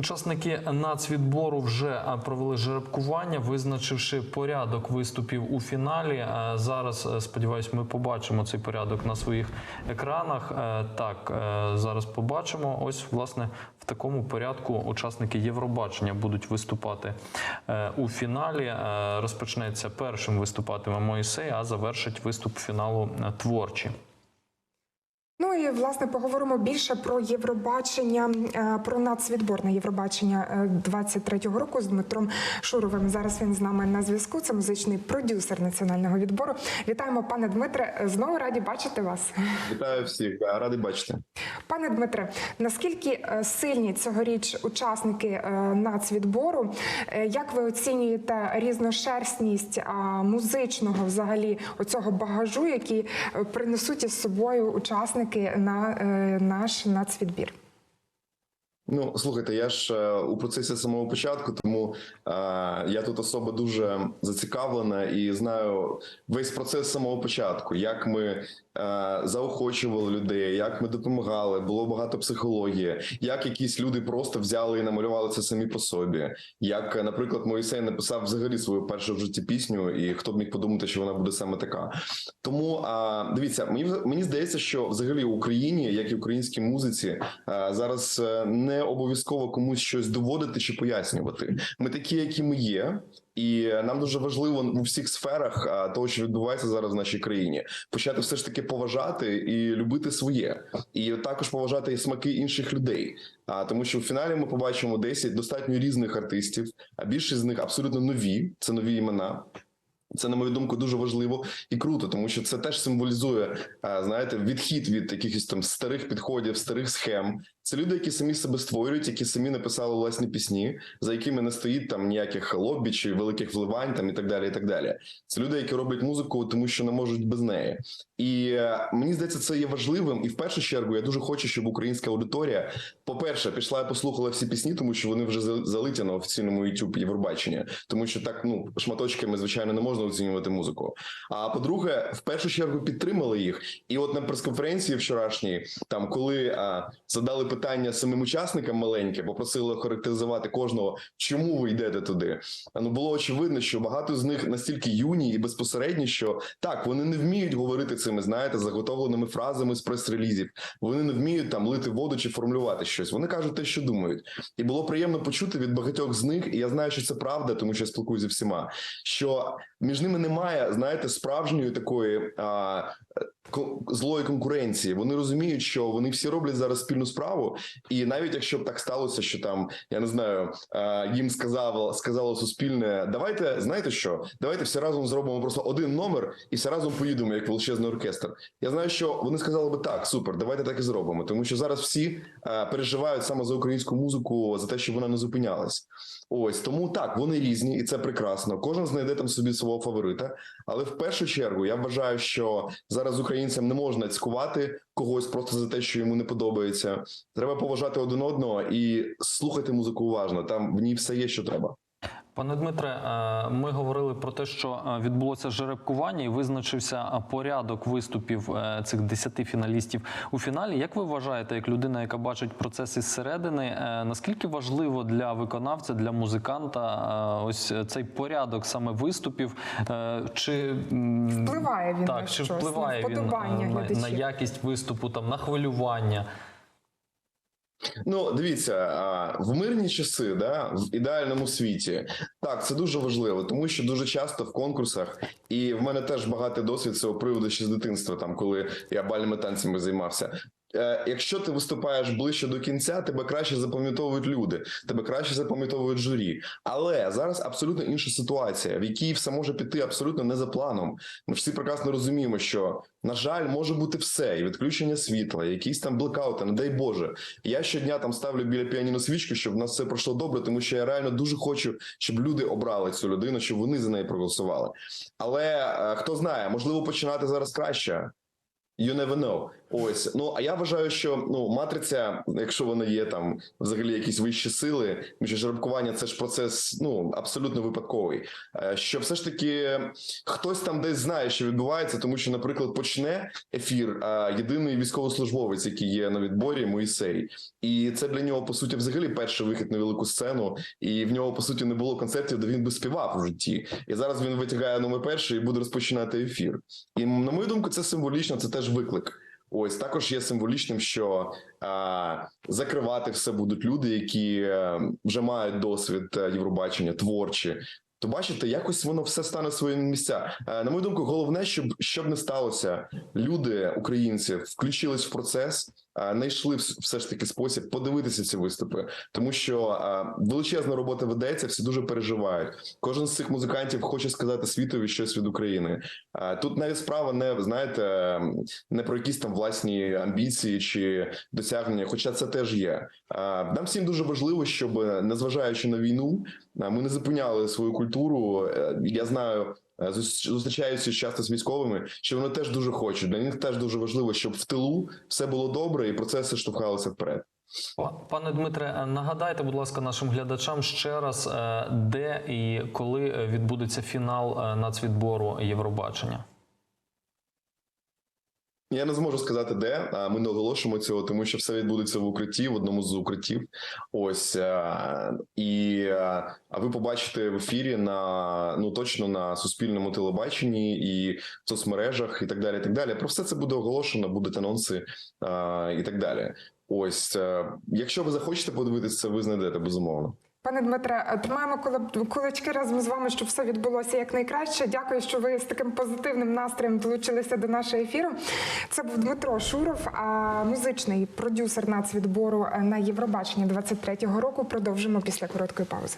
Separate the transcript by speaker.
Speaker 1: Учасники нацвідбору вже провели жеребкування, визначивши порядок виступів у фіналі. Зараз е, сподіваюсь, ми побачимо цей порядок на своїх екранах. Е, Так, е, зараз побачимо. Ось власне в такому порядку учасники Євробачення будуть виступати у фіналі. Розпочнеться першим виступатиме Моїсей, а завершить виступ фіналу творчі.
Speaker 2: Ну і власне поговоримо більше про Євробачення, е, про нацвідбор на Євробачення е, 23-го року з Дмитром Шуровим. Зараз він з нами на зв'язку. Це музичний продюсер національного відбору. Вітаємо, пане Дмитре. Знову раді бачити вас.
Speaker 3: Вітаю всіх, радий бачити.
Speaker 2: Пане Дмитре, наскільки е, сильні цьогоріч учасники е, нацвідбору? Е, Як ви оцінюєте різношерстність музичного взагалі оцього багажу, який е, принесуть із собою учасники на е, наш нацвідбір?
Speaker 3: Ну слухайте, я ж е, у процесі самого початку, тому е, я тут особа дуже зацікавлена і знаю весь процес самого початку, як ми е, заохочували людей, як ми допомагали. Було багато психології, як якісь люди просто взяли і намалювали це самі по собі. Як, е, наприклад, Моїсей написав взагалі свою першу в житті пісню, і хто б міг подумати, що вона буде саме така. Тому а, дивіться, мені мені здається, що взагалі в Україні, як і українській музиці, а, зараз е, не обов'язково комусь щось доводити чи пояснювати. Ми такі, які ми є. І нам дуже важливо у всіх сферах того, що відбувається зараз в нашій країні, почати все ж таки поважати і любити своє, і також поважати і смаки інших людей. А тому, що в фіналі ми побачимо 10 достатньо різних артистів, а більшість з них абсолютно нові. Це нові імена. Це на мою думку дуже важливо і круто, тому що це теж символізує, знаєте, відхід від якихось там старих підходів, старих схем. Це люди, які самі себе створюють, які самі написали власні пісні, за якими не стоїть там ніяких лоббі чи великих вливань, там і так далі. І так далі. Це люди, які роблять музику, тому що не можуть без неї. І е, мені здається, це є важливим. І в першу чергу я дуже хочу, щоб українська аудиторія, по-перше, пішла і послухала всі пісні, тому що вони вже залиті на офіційному YouTube Євробачення, тому що так ну шматочками, звичайно, не можна оцінювати музику. А по-друге, в першу чергу підтримали їх. І от на прес-конференції вчорашній, там коли а, задали питання самим учасникам маленьке, попросили характеризувати кожного, чому ви йдете туди. Ну було очевидно, що багато з них настільки юні і безпосередні, що так вони не вміють говорити цими, знаєте, заготовленими фразами з прес-релізів. Вони не вміють там лити воду чи формулювати щось. Вони кажуть те, що думають, і було приємно почути від багатьох з них. І я знаю, що це правда, тому що я спілкуюся всіма. Що між ними немає, знаєте, справжньої такої а, злої конкуренції. Вони розуміють, що вони всі роблять зараз спільну справу, і навіть якщо б так сталося, що там я не знаю, їм сказав сказало суспільне, давайте знаєте що, давайте всі разом зробимо просто один номер і всі разом поїдемо як величезний оркестр. Я знаю, що вони сказали би так, супер, давайте так і зробимо, тому що зараз всі переживають саме за українську музику, за те, щоб вона не зупинялась. Ось тому так вони різні, і це прекрасно. Кожен знайде там собі свого фаворита. Але в першу чергу я вважаю, що зараз українцям не можна цькувати когось просто за те, що йому не подобається. Треба поважати один одного і слухати музику уважно. Там в ній все є, що треба.
Speaker 1: Пане Дмитре, е, ми говорили про те, що е, відбулося жеребкування і визначився е, порядок виступів цих 10 фіналістів у фіналі. Як ви вважаєте, як людина, яка бачить процес із середини, наскільки важливо для виконавця, для музиканта ось цей порядок саме виступів? Чи
Speaker 2: Впливає він на
Speaker 1: так, чи
Speaker 2: щось, на
Speaker 1: впливає він е, на, на якість виступу, там на хвилювання?
Speaker 3: Ну, дивіться, в мирні часи, да, в ідеальному світі, так це дуже важливо, тому що дуже часто в конкурсах, і в мене теж багатий досвід цього приводу ще з дитинства, там коли я бальними танцями займався. Е, Якщо ти виступаєш ближче до кінця, тебе краще запам'ятовують люди, тебе краще запам'ятовують журі. Але зараз абсолютно інша ситуація, в якій все може піти абсолютно не за планом. Ми всі прекрасно розуміємо, що на жаль, може бути все, і відключення світла, і якісь там блекаути, не дай Боже. Я щодня там ставлю біля піаніно свічку, щоб в нас все пройшло добре, тому що я реально дуже хочу, щоб люди обрали цю людину, щоб вони за неї проголосували. Але е, хто знає, можливо, починати зараз краще. You never know. Ось ну а я вважаю, що ну матриця, якщо вона є там взагалі якісь вищі сили, що жеребкування це ж процес ну абсолютно випадковий. Е, Що все ж таки хтось там десь знає, що відбувається, тому що, наприклад, почне ефір єдиний військовослужбовець, який є на відборі, Моїсей, і це для нього по суті взагалі перший вихід на велику сцену, і в нього по суті не було концертів, де він би співав у житті. І зараз він витягає номер перший і буде розпочинати ефір. І на мою думку, це символічно, це теж виклик. Ось також є символічним, що а, закривати все будуть люди, які е, вже мають досвід е, Євробачення, творчі. То бачите, якось воно все стане своїм місця. Е, На мою думку, головне, щоб щоб не сталося, люди, українці, включились в процес, е, знайшли вс- все ж таки спосіб подивитися ці виступи, тому що величезна робота ведеться, всі дуже переживають. Кожен з цих музикантів хоче сказати світові щось від України. Тут навіть справа не знаєте, не про якісь там власні амбіції чи досягнення, хоча це теж є. Нам всім дуже важливо, щоб е, незважаючи на війну, ми не зупиняли свою культуру. Е, Я знаю. Е, Зустрічаюся часто з військовими, що вони теж дуже хочуть. Для них теж дуже важливо, щоб в тилу все було добре і процеси штовхалися вперед.
Speaker 1: Пане Дмитре, е, нагадайте, будь ласка, нашим глядачам ще раз, е, де і коли відбудеться фінал нацвідбору Євробачення.
Speaker 3: Я не зможу сказати, де а, ми не оголошуємо цього, тому що все відбудеться в укритті, в одному з укриттів. Ось а, і а, а ви побачите в ефірі на ну точно на суспільному телебаченні і в соцмережах, і так далі. І так далі. Про все це буде оголошено, будуть анонси а, і так далі. Ось якщо ви захочете подивитися, ви знайдете безумовно.
Speaker 2: Пане Дмитре, е, тримаємо кула- кулачки разом з вами, щоб все відбулося якнайкраще. Дякую, що ви з таким позитивним настроєм долучилися до нашого ефіру. Це був Дмитро Шуров, музичний продюсер нацвідбору е, на Євробачення 23-го року. Продовжимо після короткої паузи.